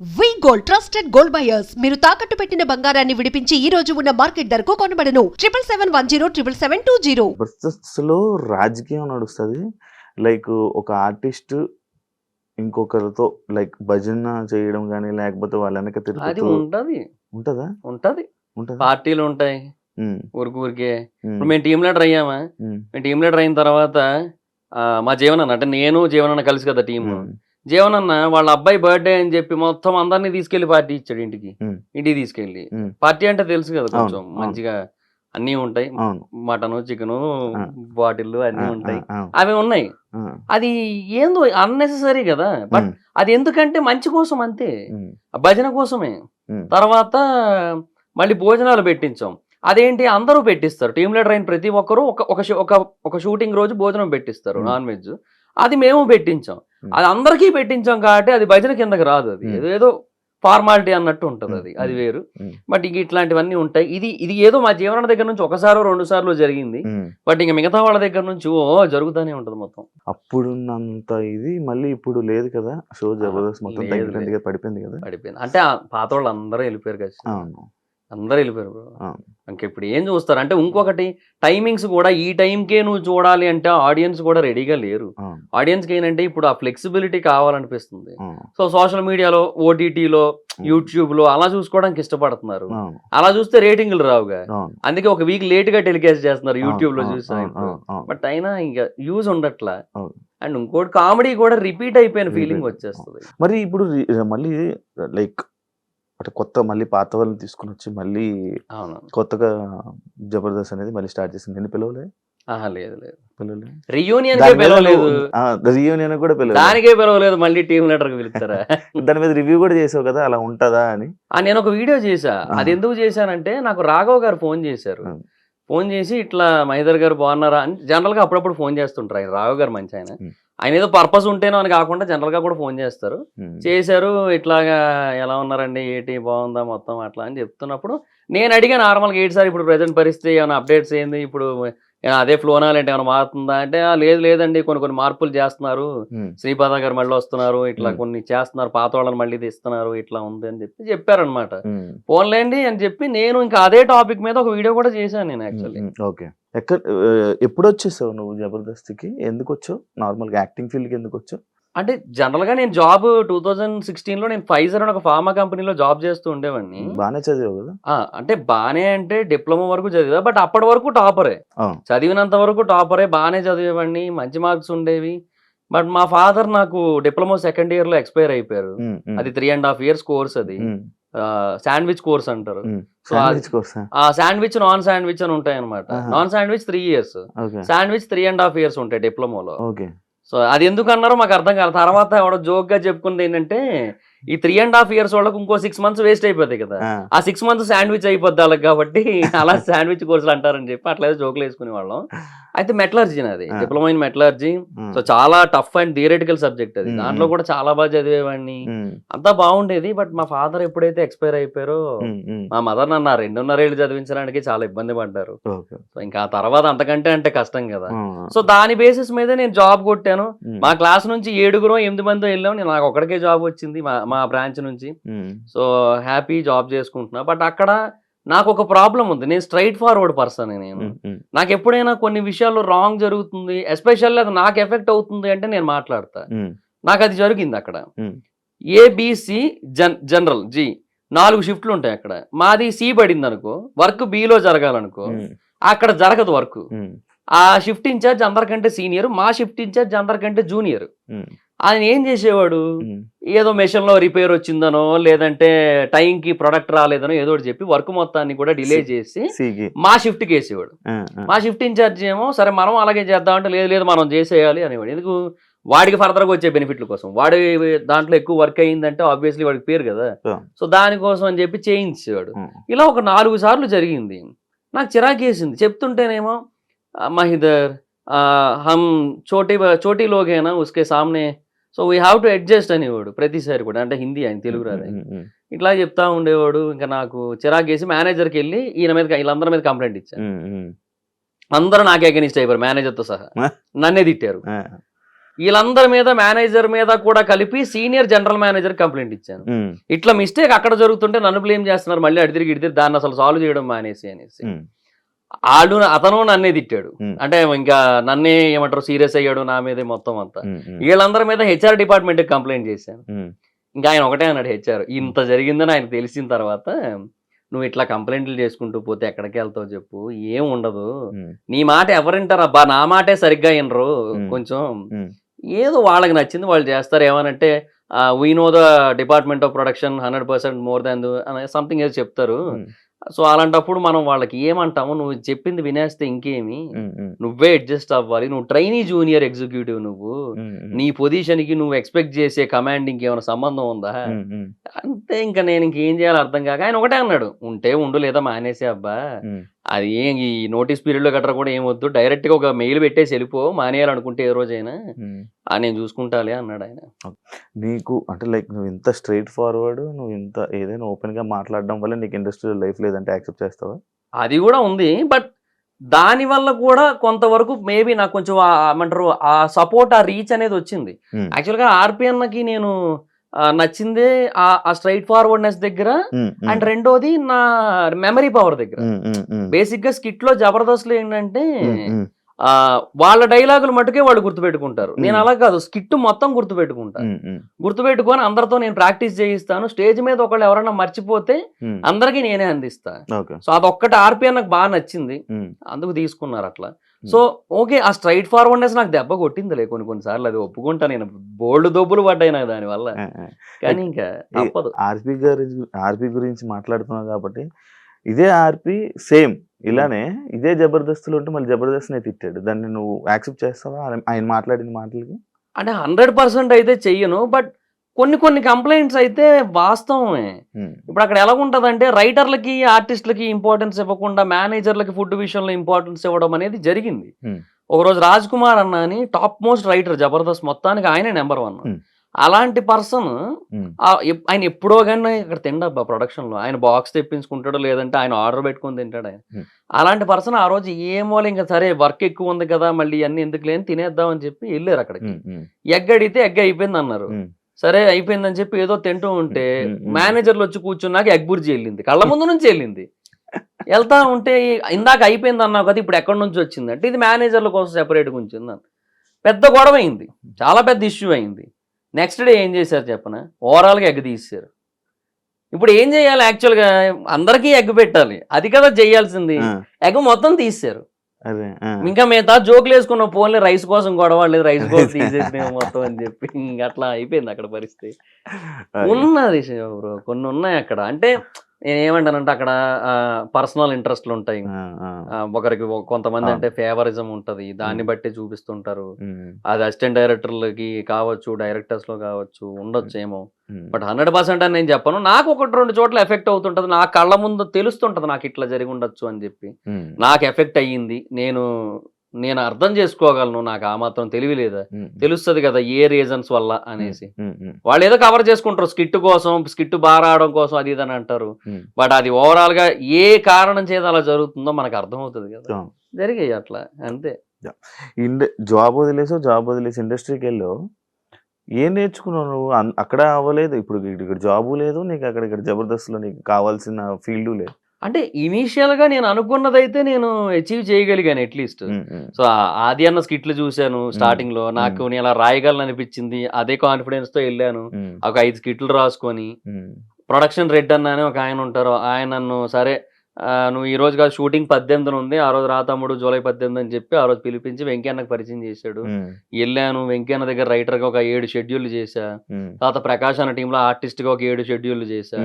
V gold trusted gold buyers మీరు తాకట్టు పెట్టిన బంగారాన్ని విడిపించి ఈ రోజు ఉన్న మార్కెట్ ధరకు కొనబడను. Triple seven one zero triple seven two zero లో రాజకీయం నడుస్తుంది. లైక్ ఒక ఆర్టిస్ట్ ఇంకొకరితో లైక్ భజన చేయడం కానీ లేకపోతే వాళ్ళ వెనక అది తిరుగుతూ ఉంటది. ఉంటదా? ఉంటది. ఉంటదా? పార్టీలు ఉంటాయి. ఉమ్, ఊరికి ఊరికే. ఉమ్, ఇప్పుడు మేము టీం లీడర్ అయ్యామా? ఉమ్, మేము టీం లీడర్ అయిన తర్వాత ఆ, మా జీవనన్న అంటే నేను జీవనన్న కలిసి కదా టీం ఉమ్, జీవనన్న వాళ్ళ అబ్బాయి బర్త్డే అని చెప్పి మొత్తం అందరినీ తీసుకెళ్ళి పార్టీ ఇచ్చాడు ఇంటికి. ఇంటికి తీసుకెళ్ళి. పార్టీ అంటే తెలుసు కదా కొంచెం. మంచిగా అన్నీ ఉంటాయి. Mutton chicken. బాటిల్ అన్నీ ఉంటాయి. అవి ఉన్నాయి. అది ఏందో అన్నెసరీ కదా. బట్ అది ఎందుకంటే మంచి కోసం అంతే. భజన కోసమే. తర్వాత మళ్ళీ భోజనాలు పెట్టించాం. అదేంటి? అందరూ పెట్టిస్తారు. టీమ్ లీడర్ అయిన ప్రతి ఒక్కరు ఒక ఒక షూటింగ్ రోజు భోజనం పెట్టిస్తారు. Non veg. అది మేము పెట్టించాం. అది అందరికీ పెట్టించాం కాబట్టి అది భజన కిందకి రాదు అది. Hmm. ఏదో ఫార్మాలిటీ అన్నట్టు ఉంటుంది అది. Hmm. అది వేరు. Hmm. బట్ ఇంక ఇట్లాంటివన్నీ ఉంటాయి. ఇది ఇది ఏదో మా జీవన దగ్గర నుంచి ఒకసారో రెండు సార్లు జరిగింది. బట్ ఇంకా మిగతా వాళ్ళ దగ్గర నుంచి ఓ జరుగుతూనే ఉంటుంది మొత్తం. అప్పుడున్నంత ఇది మళ్ళీ ఇప్పుడు లేదు కదా. షో జబర్దస్త్ మొత్తం పడిపోయింది కదా. పడిపోయింది. అంటే ఆ పాత వాళ్ళు అందరూ వెళ్ళిపోయారు కదా అందరూ వెళ్ళిపోయారు. అవును. ఇంక ఇప్పుడు ఏం చూస్తారు? అంటే ఇంకొకటి టైమింగ్స్ కూడా ఈ టైంకే నువ్వు చూడాలి అంటే ఆడియన్స్ కూడా రెడీగా లేరు. ఆడియన్స్కి ఏంటంటే ఇప్పుడు ఆ ఫ్లెక్సిబిలిటీ కావాలనిపిస్తుంది. సో సోషల్ మీడియాలో ఓటీటీలో యూట్యూబ్లో అలా చూసుకోవడానికి ఇష్టపడుతున్నారు. అలా చూస్తే రేటింగ్లు రావుగా. అందుకే ఒక వీక్ లేట్గా టెలికాస్ట్ చేస్తున్నారు యూట్యూబ్లో అవును, చూసా. బట్ అయినా ఇంకా యూజ్ ఉండట్లా. అండ్ ఇంకోటి కామెడీ కూడా రిపీట్ అయిపోయిన ఫీలింగ్. వచ్చేస్తుంది. మరి ఇప్పుడు మళ్ళీ లైక్ అంటే కొత్త మళ్ళీ పాత వాళ్ళని తీసుకుని వచ్చి మళ్ళీ అవును. కొత్తగా జబర్దస్త్ అనేది మళ్ళీ స్టార్ట్ చేసింది. నేను పిలవలే? ఆహా లేదు లేదు. పిలవలే? రియూనియన్ దాని మీద పిలవలేదు. రియూనియన్ కూడా పిలవలేదు దానికే పిలవలేదు మళ్ళీ టీమ్ లీడర్కి పిలుస్తారా? దాని మీద రివ్యూ కూడా చేసావు కదా అలా ఉంటదా అని. ఆ నేను ఒక వీడియో చేశా. అది ఎందుకు చేశానంటే నాకు రాఘవ్ గారు ఫోన్ చేశారు. ఫోన్ చేసి ఇట్లా మహేందర్ గారు బాగున్నారా? అని జనరల్గా అప్పుడప్పుడు ఫోన్ చేస్తుంటారు ఆయన. రాఘవ్ గారు మంచి ఆయన. ఆయన ఏదో పర్పస్ ఉంటేనో అని కాకుండా జనరల్గా కూడా ఫోన్ చేస్తారు. ఉమ్, చేశారు ఇట్లాగా ఎలా ఉన్నారండి ఏంటి బాగుందా మొత్తం అట్లా అని చెప్తున్నప్పుడు నేను అడిగా నార్మల్గా ఏంటి సార్ ఇప్పుడు ప్రజెంట్ పరిస్థితి ఏమైనా అప్డేట్స్ ఏంది? ఇప్పుడు అదే ఫ్లోనా లేంటే ఏమైనా మారుతుందా? అంటే "ఆ, లేదు లేదండి కొన్ని కొన్ని మార్పులు చేస్తున్నారు. ఉమ్, శ్రీపాద గారు మళ్ళీ వస్తున్నారు ఇట్లా Hmm. కొన్ని చేస్తున్నారు పాత వాళ్ళని మళ్ళీ తీస్తున్నారు ఇట్లా ఉంది అని చెప్పి చెప్పారనమాట ఫోన్లేండి అని చెప్పి నేను ఇంకా అదే టాపిక్ మీద ఒక వీడియో కూడా చేశాను నేను యాక్చువల్లీ ఓకే ఎక్కడ ఎప్పుడు వచ్చేసావు నువ్వు జబర్దస్త్కి? ఎందుకు వచ్చావు నార్మల్గా యాక్టింగ్ ఫీల్డ్కి ఎందుకు వచ్చావు అంటే జనరల్గా నేను జాబ్ టూ థౌజండ్ సిక్స్టీన్లో నేను ఫైజర్ అని ఒక ఫార్మా కంపెనీలో జాబ్ చేస్తూ ఉండేవాడిని. బాగానే చదివావు కదా? అంటే బానే అంటే డిప్లొమా వరకు చదివా బట్ అప్పటి వరకు టాపరే. చదివినంత వరకు టాపరే బాగానే చదివేవాడిని మంచి మార్క్స్ ఉండేవి. బట్ మా ఫాదర్ నాకు డిప్లొమా సెకండ్ ఇయర్లో ఎక్స్పైర్ అయిపోయారు. అది three and half years course అది. శాండ్విచ్ కోర్స్ అంటారు. సో ఆ? శాండ్విచ్ నాన్ శాండ్విచ్ అని ఉంటాయి అనమాట. Non sandwich three years sandwich three and half years ఉంటాయి డిప్లొమాలో సో అది ఎందుకు అన్నారో మాకు అర్థం కాదు తర్వాత జోక్గా చెప్పుకుంది ఏంటంటే ఈ త్రీ అండ్ హాఫ్ ఇయర్స్ వాళ్ళకి ఇంకో సిక్స్ మంత్స్ వేస్ట్ అయిపోతాయి కదా. ఆ, సిక్స్ మంత్స్ శాండ్విచ్ అయిపోద్ది వాళ్ళకి కాబట్టి అలా శాండ్విచ్ కోర్సులు అంటారని చెప్పి అట్లా జోకులు వేసుకునే వాళ్ళం. అయితే మెటలర్జీ అది ఆ. డిప్లొమా ఇన్ మెటలర్జీ సో చాలా టఫ్ అండ్ థియరటికల్ సబ్జెక్ట్ అది. దాంట్లో కూడా చాలా బాగా చదివేవాడిని. అంతా బాగుండేది బట్ మా ఫాదర్ ఎప్పుడైతే ఎక్స్పైర్ అయిపోయారో మా మదర్ నన్ను ఆ రెండున్నర ఏళ్ళు చదివించడానికి చాలా ఇబ్బంది పడ్డారు. సో ఇంకా ఆ తర్వాత అంతకంటే అంటే కష్టం కదా. సో దాని బేసిస్ మీద నేను జాబ్ కొట్టాను. మా క్లాస్ నుంచి ఏడుగురు ఎనిమిది మంది వెళ్ళాం. నేను నాకు ఒకడికే జాబ్ వచ్చింది. మా మా బ్రాంచ్ నుంచి. సో హ్యాపీ జాబ్ చేసుకుంటున్నా. బట్ అక్కడ నాకు ఒక ప్రాబ్లం ఉంది. నేను స్ట్రైట్ ఫార్వర్డ్ పర్సన్ నేను. నాకు ఎప్పుడైనా కొన్ని విషయాల్లో రాంగ్ జరుగుతుంది. ఎస్పెషల్లీ అది నాకు ఎఫెక్ట్ అవుతుంది అంటే నేను మాట్లాడతా. నాకు అది జరిగింది అక్కడ. ఏబిసి జన్ జనరల్ జి నాలుగు షిఫ్ట్లు ఉంటాయి అక్కడ. మాది సి పడింది అనుకో వర్క్ బిలో జరగాలనుకో అక్కడ జరగదు వర్క్. ఆ షిఫ్ట్ ఇన్ఛార్జ్ అందరికంటే సీనియర్ మా షిఫ్ట్ ఇన్ఛార్జ్ అందరికంటే జూనియర్. ఆయన ఏం చేసేవాడు? ఏదో మెషిన్లో రిపేర్ వచ్చిందనో లేదంటే టైంకి ప్రొడక్ట్ రాలేదనో ఏదో చెప్పి వర్క్ మొత్తాన్ని కూడా డిలే చేసి మా షిఫ్ట్ వేసేవాడు మా షిఫ్ట్ ఇన్ఛార్జ్ ఏమో సరే మనం అలాగే చేద్దామంటే లేదు లేదు మనం చేసేయాలి అనేవాడు. ఎందుకు? వాడికి ఫర్దర్గా వచ్చే బెనిఫిట్ల కోసం. వాడి దాంట్లో ఎక్కువ వర్క్ అయ్యిందంటే ఆబ్వియస్లీ వాడికి పేరు కదా. సో దానికోసం అని చెప్పి చేయించేవాడు. ఇలా ఒక నాలుగు సార్లు జరిగింది. నాకు చిరాకేసింది చెప్తుంటేనేమో "ఆ, మహిదర్ హమ్ చోటీ చోటీ లోగేనా ఉస్కే సామ్నే so we have to adjust అనేవాడు ప్రతిసారి కూడా అంటే హిందీ ఆయన తెలుగు రాదు ఇట్లా చెప్తా ఉండేవాడు ఇంకా నాకు చిరాకేసి మేనేజర్కి వెళ్ళి ఈయన మీద వీళ్ళందరి మీద కంప్లైంట్ ఇచ్చాను అందరూ నాకే అగెనిస్ట్ అయిపోయారు మేనేజర్తో సహా? నన్నే తిట్టారు. వీళ్ళందరి మీద మేనేజర్ మీద కూడా కలిపి సీనియర్ జనరల్ మేనేజర్ కంప్లైంట్ ఇచ్చాను. ఇట్లా మిస్టేక్ అక్కడ జరుగుతుంటే నన్ను బ్లేమ్ చేస్తున్నారు మళ్ళీ అడిదిరిగి ఇడిదిరి దాన్ని అసలు సాల్వ్ చేయడం మానేసి అనేసి. వాళ్ళు అతను నన్నే తిట్టాడు. అంటే ఇంకా నన్నే ఏమంటారు సీరియస్ అయ్యాడు నా మీదే మొత్తం అంతా. వీళ్ళందరి మీద హెచ్ఆర్ డిపార్ట్మెంట్ కంప్లైంట్ చేశాను. ఇంకా ఆయన ఒకటే అన్నాడు హెచ్ఆర్ ఇంత జరిగిందని ఆయన తెలిసిన తర్వాత నువ్వు ఇట్లా కంప్లైంట్లు చేసుకుంటూ పోతే ఎక్కడికి వెళ్తావు చెప్పు ఏం ఉండదు. నీ మాట ఎవరింటారు అబ్బా నా మాటే సరిగ్గా వినరు. కొంచెం. ఏదో వాళ్ళకి నచ్చింది వాళ్ళు చేస్తారు ఏమనంటే we know the department of production hundred percent more than something ఏదో చెప్తారు. సో అలాంటప్పుడు మనం వాళ్ళకి ఏమంటాము నువ్వు చెప్పింది వినేస్తే ఇంకేమి? నువ్వే అడ్జస్ట్ అవ్వాలి. నువ్వు ట్రైనీ జూనియర్ ఎగ్జిక్యూటివ్ నువ్వు. నీ పొజిషన్కి నువ్వు ఎక్స్పెక్ట్ చేసే కమాండింగ్ ఏమైనా సంబంధం ఉందా? అంతే ఇంకా నేను ఇంకేం చేయాలి అర్థం కాక ఆయన ఒకటే అన్నాడు ఉంటే ఉండు లేదా మానేసే అబ్బా. అది ఏం ఈ నోటీస్ పీరియడ్లో గట్రా కూడా ఏం వద్దు. డైరెక్ట్గా ఒక మెయిల్ పెట్టేసి వెళ్ళిపో మానేయాలనుకుంటే ఏ రోజైనా. ఆ నేను చూసుకుంటాలే అన్నాడు ఆయన. నీకు అంటే లైక్ నువ్వు ఇంత స్ట్రైట్ ఫార్వర్డ్ నువ్వు ఇంత ఏదైనా ఓపెన్గా మాట్లాడడం వల్ల నీకు ఇండస్ట్రియల్ లైఫ్ లేదంటే యాక్సెప్ట్ చేస్తావా? అది కూడా ఉంది. బట్ దాని వల్ల కూడా కొంతవరకు మేబీ నాకు కొంచెం ఏమంటారు ఆ సపోర్ట్ ఆ రీచ్ అనేది వచ్చింది. యాక్చువల్గా ఆర్పిఎన్కి నేను ఆ, నచ్చిందే ఆ- స్ట్రైట్ ఫార్వర్డ్నెస్ దగ్గర అండ్ రెండోది నా మెమరీ పవర్ దగ్గర. బేసిక్గా స్కిట్లో జబర్దస్త్లో ఏంటంటే వాళ్ళ డైలాగులు మటుకే వాళ్ళు గుర్తుపెట్టుకుంటారు. నేను. అలా కాదు స్కిట్ మొత్తం గుర్తుపెట్టుకుంటా. ఉమ్, ఉమ్, గుర్తుపెట్టుకొని అందరితో నేను ప్రాక్టీస్ చేయిస్తాను. స్టేజ్ మీద ఒకళ్ళు ఎవరైనా మర్చిపోతే అందరికీ నేనే అందిస్తా. ఓకే. సో అదొక్కటి ఆర్పిఎన్ నాకు బాగా నచ్చింది. అందుకు తీసుకున్నారు అట్లా. సో ఓకే ఆ స్ట్రైట్ ఫార్వర్డ్నెస్ నాకు దెబ్బ కొట్టిందిలే కొన్ని కొన్నిసార్లు అది ఒప్పుకుంటా నేను. బోల్డ్ దొబ్బులు పడ్డాయి నాకు దానివల్ల. కానీ ఇంకా తప్పదు. ఆర్పి గారి ఆర్పి గురించి మాట్లాడుతున్నావు కాబట్టి ఇదే ఆర్పి సేమ్ ఇలానే ఇదే జబర్దస్తులు ఉంటే మళ్ళీ జబర్దస్త్ నే తిట్టాడు. దాన్ని నువ్వు యాక్సెప్ట్ చేస్తావా? ఆయన- ఆయన మాట్లాడిన మాటలకి? అంటే హండ్రెడ్ పర్సెంట్ అయితే చెయ్యను. బట్ కొన్ని కొన్ని కంప్లైంట్స్ అయితే వాస్తవమే. ఇప్పుడు అక్కడ ఎలా ఉంటదంటే రైటర్లకి ఆర్టిస్టులకి ఇంపార్టెన్స్ ఇవ్వకుండా మేనేజర్లకి ఫుడ్ విషయంలో ఇంపార్టెన్స్ ఇవ్వడం అనేది జరిగింది. ఒకరోజు రాజ్ కుమార్ అన్న అని టాప్ మోస్ట్ రైటర్ జబర్దస్త్ మొత్తానికి ఆయనే నెంబర్ వన్. అలాంటి పర్సన్ ఆయన ఎప్పుడో కానీ ఇక్కడ తిండబ్బా ప్రొడక్షన్లో ఆయన బాక్స్ తెప్పించుకుంటాడు లేదంటే ఆయన ఆర్డర్ పెట్టుకొని తింటాడు. ఆయన. అలాంటి పర్సన్ ఆ రోజు ఏమో ఇంకా సరే వర్క్ ఎక్కువ ఉంది కదా మళ్ళీ అన్ని ఎందుకు లేని తినేద్దాం అని చెప్పి వెళ్ళారు అక్కడికి. ఉమ్, ఉమ్, ఎగ్ అడిగితే ఎగ్ అయిపోయింది అన్నారు సరే అయిపోయిందని చెప్పి ఏదో తింటూ ఉంటే. మేనేజర్లు వచ్చి కూర్చున్నాక ఎగ్ బుర్జీ వెళ్ళింది. కళ్ళ ముందు నుంచి వెళ్ళింది. వెళ్తా ఉంటే ఇందాక అయిపోయింది అన్నావు కదా ఇప్పుడు ఎక్కడి నుంచి వచ్చింది అంటే ఇది మేనేజర్ల కోసం సెపరేట్గా ఉంచింది పెద్ద గొడవ అయింది. చాలా పెద్ద ఇష్యూ అయింది. నెక్స్ట్ డే ఏం చేశారు చెప్పన? ఓవరాల్గా ఎగ్ తీసారు ఇప్పుడు ఏం చేయాలి యాక్చువల్గా అందరికీ ఎగ్ పెట్టాలి. అది కదా చేయాల్సింది. ఎగ్ మొత్తం తీసారు ఇంకా మిగతా జోకులు వేసుకున్న ఫోన్లే రైస్ కోసం గొడవ లేదు రైస్ కోసం తీసేసినాం మొత్తం అని చెప్పి. ఇంక అట్లా అయిపోయింది అక్కడ పరిస్థితి. ఉన్నది బ్రో కొన్ని ఉన్నాయి అక్కడ. అంటే నేను ఏమంటానంటే అక్కడ పర్సనల్ ఇంట్రెస్ట్లు ఉంటాయి. ఒకరికి ఒక- కొంతమంది. అంటే ఫేవరిజం ఉంటది. దాన్ని. బట్టి చూపిస్తుంటారు. అది అసిస్టెంట్ డైరెక్టర్లకి కావచ్చు డైరెక్టర్స్లో కావచ్చు ఉండొచ్చు ఏమో బట్ హండ్రెడ్ పర్సెంట్ అని నేను చెప్పను. నాకు ఒకటి రెండు చోట్ల ఎఫెక్ట్ అవుతుంటది. నా కళ్ళ ముందు తెలుస్తుంటది నాకు ఇట్లా జరిగి ఉండొచ్చు అని చెప్పి. ఉమ్, నాకు ఎఫెక్ట్ అయ్యింది. నేను నేను అర్థం చేసుకోగలను. నాకు ఆ మాత్రం తెలివి లేదా? ఉమ్, తెలుస్తుంది కదా ఏ రీజన్స్ వల్ల అనేసి. వాళ్ళు ఏదో కవర్ చేసుకుంటారు. స్కిట్ కోసం స్కిట్ బాగా రావడం కోసం అది ఇది అని అంటారు. బట్ అది ఓవరాల్గా ఏ కారణం చేత అలా జరుగుతుందో మనకు అర్థమవుతుంది కదా. అవును. జరిగాయి అట్లా. అంతే. జాబ్ వదిలేసావు జాబ్ వదిలేసి ఇండస్ట్రీకి వెళ్ళావు ఏం నేర్చుకున్నావు నువ్వు? అక్కడ అవ్వలేదు. ఇప్పుడు ఇక్కడ జాబు లేదు నీకు అక్కడ ఇక్కడ జబర్దస్త్లో నీకు కావాల్సిన ఫీల్డ్ లేదు. అంటే ఇనీషియల్గా నేను అనుకున్నదైతే నేను అచీవ్ చేయగలిగాను అట్లీస్ట్ సో ఆది అన్న స్కిట్లు చూశాను స్టార్టింగ్లో నాకు నేను అలా రాయగలను అనిపించింది. అదే కాన్ఫిడెన్స్తో వెళ్ళాను ఒక ఐదు స్కిట్లు రాసుకొని. ప్రొడక్షన్ రెడ్ అన్న అని ఒక ఆయన ఉంటారు. ఆయన నన్ను సరే నువ్వు ఈ రోజు కాదు షూటింగ్ పద్దెనిమిది ఉంది. ఆ రోజు రా తమ్ముడు జూలై పద్దెనిమిది అని చెప్పి ఆ రోజు పిలిపించి వెంకన్నకు పరిచయం చేశాడు. వెళ్ళాను. వెంకన్న దగ్గర రైటర్గా ఒక ఏడు షెడ్యూల్ చేశా. తర్వాత ప్రకాష్ అన్న టీంలో ఆర్టిస్ట్గా ఒక ఏడు షెడ్యూల్ చేశా.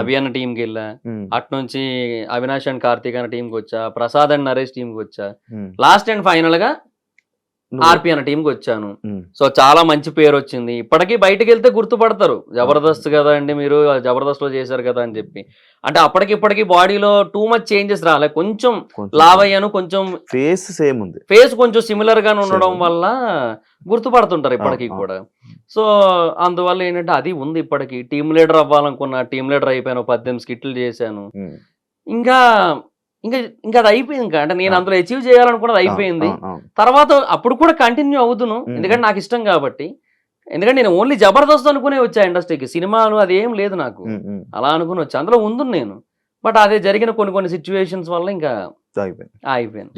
అభి అన్న టీంకి వెళ్ళా. అటు నుంచి అవినాష్ అండ్ కార్తీక్ అన్న టీంకి వచ్చా. ప్రసాద్ అండ్ నరేష్ టీంకి వచ్చా. లాస్ట్ అండ్ ఫైనల్గా ఆర్పి అన్న టీంకి వచ్చాను. సో చాలా మంచి పేరు వచ్చింది. ఇప్పటికీ బయటకు వెళ్తే గుర్తుపడతారు. జబర్దస్త్ కదా అండి మీరు జబర్దస్త్లో చేశారు కదా అని చెప్పి. అంటే అప్పటికి ఇప్పటికి బాడీలో టూ మచ్ చేంజెస్ రాలే కొంచెం లావ్ అయ్యాను కొంచెం ఫేస్ సేమ్ ఉంది. ఫేస్ కొంచెం సిమిలర్గా ఉండడం. వల్ల గుర్తుపడుతుంటారు ఇప్పటికీ. కూడా. సో అందువల్ల ఏంటంటే అది ఉంది ఇప్పటికి. టీమ్ లీడర్ అవ్వాలనుకున్నా టీమ్ లీడర్ అయిపోయాను పద్దెనిమిది స్కిట్లు చేశాను. ఇంకా ఇంకా ఇంకా అది అయిపోయింది ఇంకా. అంటే నేను. అందులో అచీవ్ చేయాలనుకున్నది అయిపోయింది. తర్వాత అప్పుడు కూడా కంటిన్యూ అవుతును. ఎందుకంటే నాకు ఇష్టం కాబట్టి. ఎందుకంటే నేను ఓన్లీ జబర్దస్త్ అనుకునే వచ్చా ఇండస్ట్రీకి. సినిమాలు అది ఏం లేదు నాకు. అలా అనుకుని వచ్చా. అందులో ఉంది నేను. బట్ అదే జరిగిన కొన్ని కొన్ని సిచ్యువేషన్స్ వల్ల ఇంకా అయిపోయింది. అయిపోయాను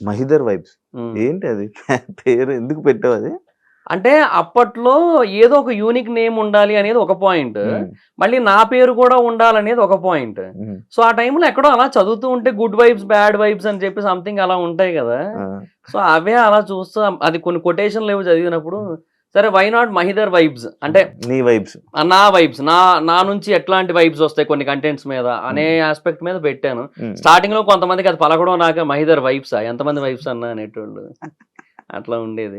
మహిదర్ వైబ్స్. ఏంటి అది? పేరు ఎందుకు పెట్టావు అది? అంటే అప్పట్లో ఏదో ఒక యూనిక్ నేమ్ ఉండాలి అనేది ఒక పాయింట్ మళ్ళీ నా పేరు కూడా ఉండాలనేది ఒక పాయింట్ సో ఆ టైంలో ఎక్కడో అలా చదువుతూ ఉంటే గుడ్ వైబ్స్ బ్యాడ్ వైబ్స్ అని చెప్పి సంథింగ్ అలా ఉంటాయి కదా. సో అవే అలా చూస్తూ అది కొన్ని కొటేషన్లు ఏవో చదివినప్పుడు. సరే వై నాట్ మహిదర్ వైబ్స్ అంటే నీ వైబ్స్ నా వైబ్స్ నా నా నుంచి ఎట్లాంటి వైబ్స్ వస్తాయి కొన్ని కంటెంట్స్ మీద అనే ఆస్పెక్ట్ మీద పెట్టాను. స్టార్టింగ్లో కొంతమందికి అది పలకడం నాక మహిదర్ వైబ్స్ ఎంతమంది వైబ్స్ అన్నా అనేటోళ్ళు. అట్లా ఉండేది.